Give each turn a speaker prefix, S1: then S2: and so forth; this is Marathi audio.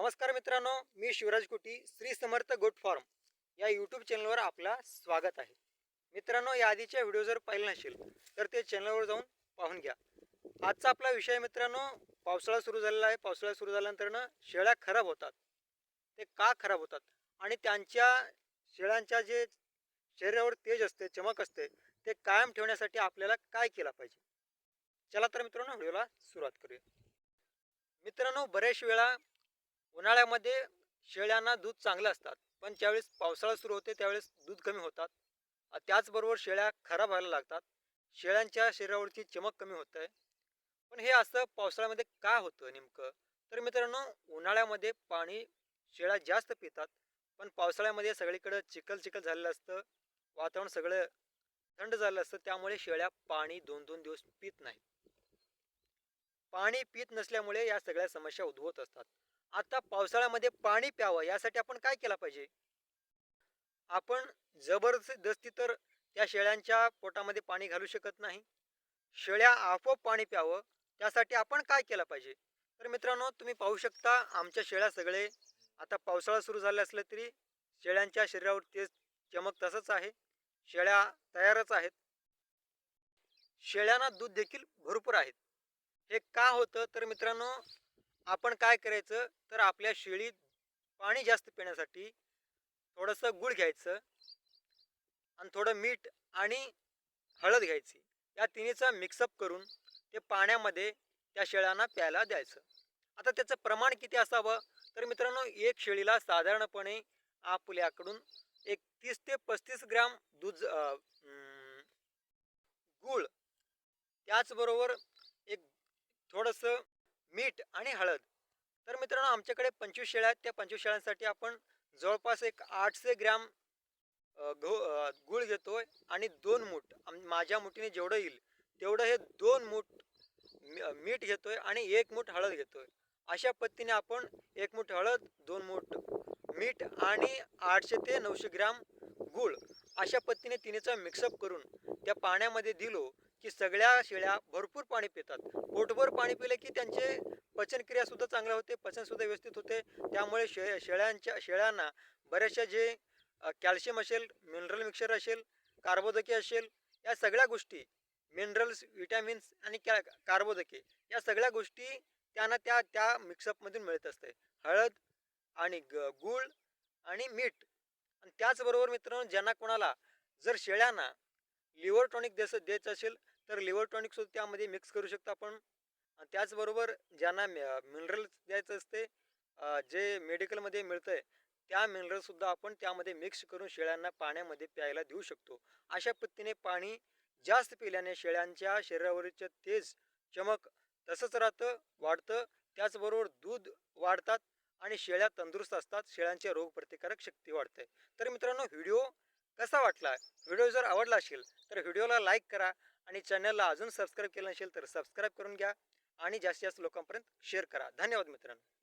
S1: नमस्कार मित्रांनो मी शिवराज कुटी श्री समर्थ गोट फॉर्म या यूट्यूब चॅनलवर आपला स्वागत आहे. मित्रांनो या आधीच्या व्हिडिओ जर पाहिले नसेल तर ते चॅनलवर जाऊन पाहून घ्या. आजचा आपला विषय मित्रांनो पावसाळा सुरू झालेला आहे. पावसाळा सुरू झाल्यानंतर ना शेळ्या खराब होतात. ते का खराब होतात? आणि त्यांच्या शेळ्यांच्या जे शरीरावर तेज असते चमक असते ते कायम ठेवण्यासाठी आपल्याला काय केलं पाहिजे? चला तर मित्रांनो व्हिडिओला सुरुवात करूया. मित्रांनो बऱ्याच वेळा उन्हाळ्यामध्ये शेळ्यांना दूध चांगलं असतात. पण ज्यावेळेस पावसाळा सुरू होते त्यावेळेस दूध कमी होतात. त्याचबरोबर शेळ्या खराब व्हायला लागतात. शेळ्यांच्या शरीरावरची चमक कमी होत. आहे पण हे असं पावसाळ्यामध्ये का होतं नेमकं? तर मित्रांनो उन्हाळ्यामध्ये पाणी शेळ्या जास्त पितात. पण पावसाळ्यामध्ये सगळीकडं चिखल चिखल झालेलं असतं. वातावरण सगळं थंड झालं असतं. त्यामुळे शेळ्या पाणी दोन दोन दिवस पित नाहीत. पाणी पित नसल्यामुळे या सगळ्या समस्या उद्भवत असतात. आता पावसाळ्यामध्ये पाणी प्यावं यासाठी आपण काय केलं पाहिजे? आपण जबरदस्ती तर त्या शेळ्यांच्या पोटामध्ये पाणी घालू शकत नाही. शेळ्या आपोआप पाणी प्यावं त्यासाठी आपण काय केलं पाहिजे? तर मित्रांनो तुम्ही पाहू शकता आमच्या शेळ्या सगळे आता पावसाळा सुरू झाला असलं तरी शेळ्यांच्या शरीरावर तेज चमक तसंच आहे. शेळ्या तयारच आहेत. शेळ्यांना दूध देखील भरपूर आहेत. हे का होतं? तर मित्रांनो आपण काय करायचं? तर आपल्या शेळीत पाणी जास्त पिण्यासाठी थोडंसं गूळ घ्यायचं आणि थोडं मीठ आणि हळद घ्यायची. या तिन्हीचा मिक्सअप करून ते पाण्यामध्ये त्या शेळ्यांना प्यायला द्यायचं. आता त्याचं प्रमाण किती असावं? तर मित्रांनो एक शेळीला साधारणपणे आपल्याकडून एक तीस ते पस्तीस ग्राम दूध गूळ त्याचबरोबर एक थोडंसं मीठ आणि हळद. तर मित्रांनो आमच्याकडे पंचवीस शेळ्या आहेत. त्या पंचवीस शेळ्यांसाठी आपण जवळपास एक आठशे ग्रॅम घो गहू घेतो गूळ आणि दोन मूठ. माझ्या मुठीने जेवढं येईल तेवढं हे दोन मूठ मी- अ, मीठ घेतोय आणि एक मूठ हळद घेतोय. अशा पद्धतीने आपण एक मूठ हळद दोन मूठ मीठ आणि आठशे ते नऊशे ग्रॅम गूळ अशा पद्धतीने तिन्हीचा मिक्सअप करून त्या पाण्यामध्ये दिलो की सगळ्या शेळ्या भरपूर पाणी पितात. पोटभर पाणी पिलं की त्यांचे पचनक्रियासुद्धा चांगल्या होते पचनसुद्धा व्यवस्थित होते. त्यामुळे शे शेळ्यांच्या शेळ्यांना बऱ्याचशा जे कॅल्शियम असेल मिनरल मिक्सर असेल कार्बोदके असेल या सगळ्या गोष्टी मिनरल्स विटॅमिन्स आणि कॅ कार्बोदके या सगळ्या गोष्टी त्यांना त्या त्या मिक्सअपमधून मिळत असते. हळद आणि ग गूळ आणि मीठ. आणि त्याचबरोबर मित्रांनो ज्यांना कोणाला जर शेळ्यांना लिव्हर टॉनिक देस द्यायचं असेल तर लिव्हर त्यामध्ये मिक्स करू शकतो आपण. त्याचबरोबर ज्यांना मिनरल्स द्यायचं असते जे मेडिकलमध्ये मिळतं आहे त्या मिनरलसुद्धा आपण त्यामध्ये मिक्स करून शेळ्यांना पाण्यामध्ये प्यायला देऊ शकतो. अशा पद्धतीने पाणी जास्त पिल्याने शेळ्यांच्या शरीरावरचं तेज चमक तसंच राहतं वाढतं. त्याचबरोबर दूध वाढतात आणि शेळ्या तंदुरुस्त असतात. शेळ्यांच्या रोगप्रतिकारक शक्ती वाढते. तर मित्रांनो व्हिडिओ कसा वाटला? व्हिडिओ जर आवडला असेल तर व्हिडिओला लाईक करा. आणि चॅनलला अजून सबस्क्राईब केलं नसेल तर सबस्क्राईब करून घ्या आणि जास्तीत जास्त लोकांपर्यंत शेअर करा. धन्यवाद मित्रांनो.